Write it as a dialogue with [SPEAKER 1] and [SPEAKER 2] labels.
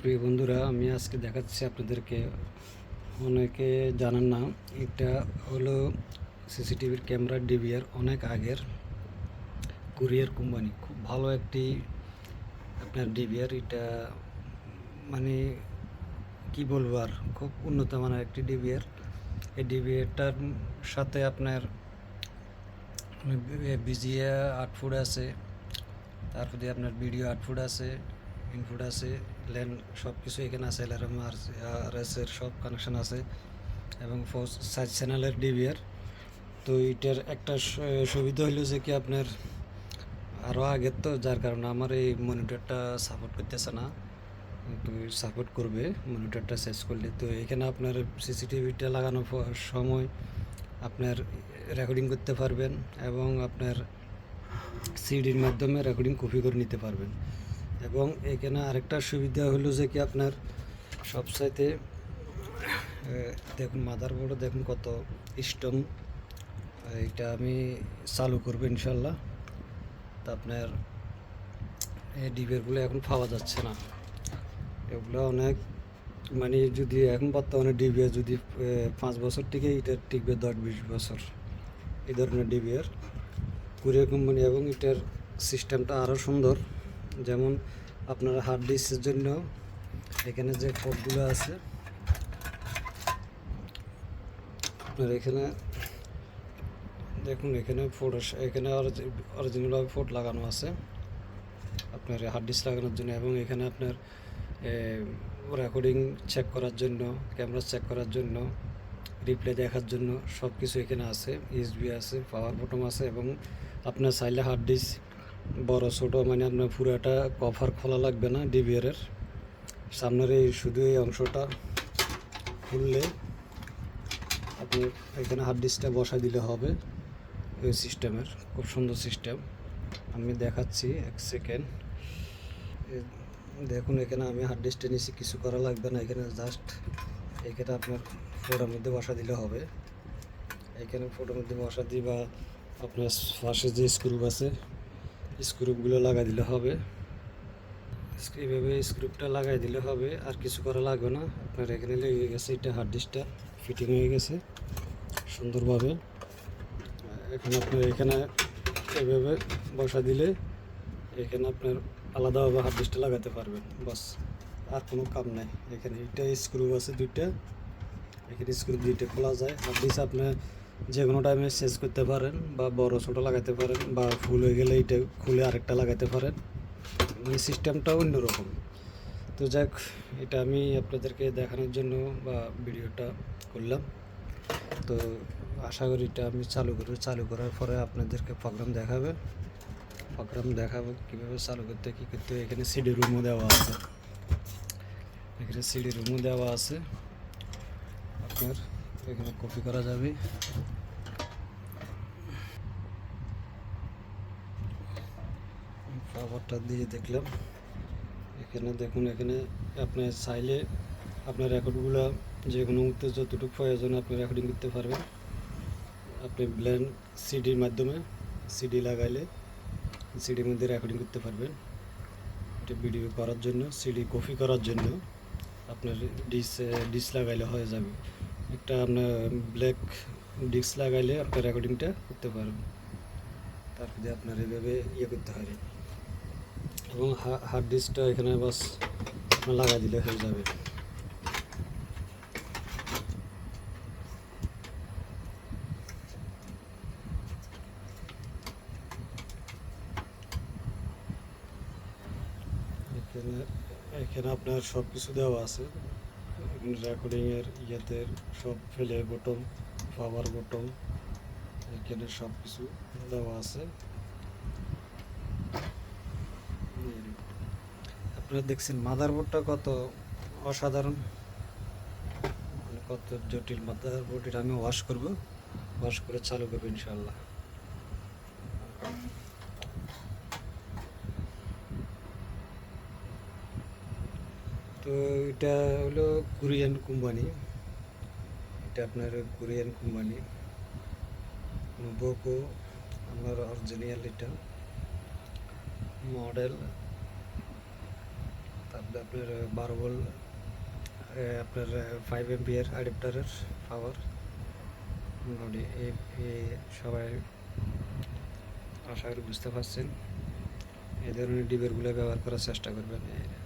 [SPEAKER 1] প্রিয় বন্ধুরা, আমি আজকে দেখাচ্ছি আপনাদেরকে। অনেকে জানেন না, এটা হলো সিসিটিভির ক্যামেরা ডিভিআর, অনেক আগের কুরিয়ার কোম্পানি। খুব ভালো একটি আপনার ডিভিআর, এটা মানে কি বলব আর, খুব উন্নত মানের একটি ডিভিআর। এই ডিভিআরটার সাথে আপনার বিজিএ আউটপুট আছে, তারপরে আপনার ভিডিও আউটপুট আছে ইনপুট আছে ল্যান্ড সব কিছু এখানে আছে এলআরএম আর আর এস এর সব কানেকশান আছে এবং সাইজ চ্যানেলের ডিভিআর তো এটার একটা সুবিধা হলো যে কি আপনার আরও আগের তো, যার কারণে আমার এই মনিটরটা সাপোর্ট করতেছে না। তো সাপোর্ট করবে মনিটরটা শেষ করলে। তো এখানে আপনার সিসিটিভিটা লাগানোর সময় আপনার রেকর্ডিং করতে পারবেন এবং আপনার সিডির মাধ্যমে রেকর্ডিং কপি করে নিতে পারবেন। এবং এখানে আরেকটা সুবিধা হলো যে কি আপনার সবসাইতে দেখুন মাদার বোর্ডে দেখুন কত স্ট্রং এটা আমি চালু করব ইনশাল্লাহ। তা আপনার এই ডিবেরগুলো এখন পাওয়া যাচ্ছে না। এগুলো অনেক মানে যদি এখন বর্তমানে ডিবিআর যদি পাঁচ বছর থেকে এটা টিকবে দশ বিশ বছর এই ধরনের ডিবিআর কুরিয়ার কোম্পানি এবং এটার সিস্টেমটা আরও সুন্দর। যেমন আপনার হার্ড ডিস্কের জন্য এখানে যে পোর্টগুলো আছে, আপনার এখানে, দেখুন এখানে ফোর্ট এখানে অরিজিনাল ফোর্ট লাগানো আছে, আপনার হার্ড ডিস্ক লাগানোর জন্য এবং এখানে আপনার রেকর্ডিং চেক করার জন্য ক্যামেরা চেক করার জন্য রিপ্লে দেখার জন্য সব কিছু এখানে আছে ইউএসবি আছে পাওয়ার বটম আছে এবং আপনার চাইলে হার্ড ডিস্ক বড় ছোটো মানে আপনার পুরোটা কভার খোলা লাগবে না ডিভিআরের সামনের এই শুধু এই অংশটা খুললে আপনি এখানে হার্ড ডিস্কটা বসা দিলে হবে এই সিস্টেমের খুব সুন্দর সিস্টেম আমি দেখাচ্ছি এক সেকেন্ড দেখুন, এখানে আমি হার্ড ডিস্কটা নিচ্ছি কিছু করা লাগবে না। এখানে জাস্ট এখানে আপনার ফোটোর মধ্যে বসা দিলে হবে। এখানে ফোটোর মধ্যে বসা দিই বা আপনার পাশে যে স্ক্রুপ আছে স্ক্রুপগুলো লাগাই দিলে হবে। এইভাবে স্ক্রুপটা লাগাই দিলে হবে, আর কিছু করা লাগবে না। আপনার এখানে লেগে গেছে এটা হার্ড ডিস্কটা ফিটিং হয়ে গেছে সুন্দরভাবে। এখন আপনার এখানে এভাবে বসা দিলে এখানে আপনার আলাদাভাবে হার্ড ডিস্কটা লাগাতে পারবেন, বাস। আর কোনো কাম নাই। এখানে এটা স্ক্রু আছে, দুইটা। এখানে স্ক্রু দুইটা খোলা যায়। হার্ড ডিস্ক আপনার যে কোনো টাইমে চেঞ্জ করতে পারেন বা বড় ছোটো লাগাতে পারেন বা ফুল হয়ে গেলে এটা খুলে আরেকটা লাগাতে পারেন। মানে সিস্টেমটা অন্যরকম। তো যাক, এটা আমি আপনাদেরকে দেখানোর জন্য বা ভিডিওটা করলাম। তো আশা করি এটা আমি চালু করব। চালু করার পরে আপনাদেরকে প্রোগ্রাম দেখাবে। প্রোগ্রাম দেখাবো কীভাবে চালু করতে, কী করতে। এখানে সিডি রুমও দেওয়া আছে। এখানে সিডি রুমও দেওয়া আছে। আপনার এখানে কপি করা যাবে। পাওয়ারটা দিয়ে দেখলাম। এখানে দেখুন, এখানে আপনি চাইলে আপনার রেকর্ডগুলো যে কোনো মুহূর্তে যতটুকু প্রয়োজন, আপনি রেকর্ডিং করতে পারবেন। আপনি ব্ল্যান্ড সিডির মাধ্যমে সিডি লাগাইলে সিডির মধ্যে রেকর্ডিং করতে পারবেন। এটা ভিডিও করার জন্য সিডি কপি করার জন্য আপনার ডিস ডিস লাগাইলে হয়ে যাবে। একটা আপনার ব্ল্যাক ডিস্ক লাগাইলে আপনার রেকর্ডিংটা করতে পারবেন তারপরে আপনার এভাবে ইয়ে করতে হবে। এবং হার্ড ডিস্কটা এখানে বাস আপনার লাগাই দিলে হয়ে যাবে। এখানে এখানে আপনার সব কিছু দেওয়া আছে। রেকর্ডিংয়ের ইয়েতে সব ফেলে বটন পাওয়ার বটন এখানে সব কিছু দেওয়া আছে। আপনারা দেখছেন মাদারবোর্ডটা কত অসাধারণ। মানে কত জটিল মাদারবোর্ড এটা আমি ওয়াশ করব। ওয়াশ করে চালু করব ইনশাল্লাহ তো এটা হলো কোরিয়ান কোম্পানি। এটা আপনার কোরিয়ান কোম্পানি। বোকো আপনার অরিজিনাল এটা। মডেল। তারপরে আপনার বারো বল আপনার ফাইভ এমপিয়ার অ্যাডাপ্টারের পাওয়ার মোটামুটি সবাই আশা করি বুঝতে পারছেন। এই ধরনের ডিবেরগুলো ব্যবহার করার চেষ্টা করবেন। এ-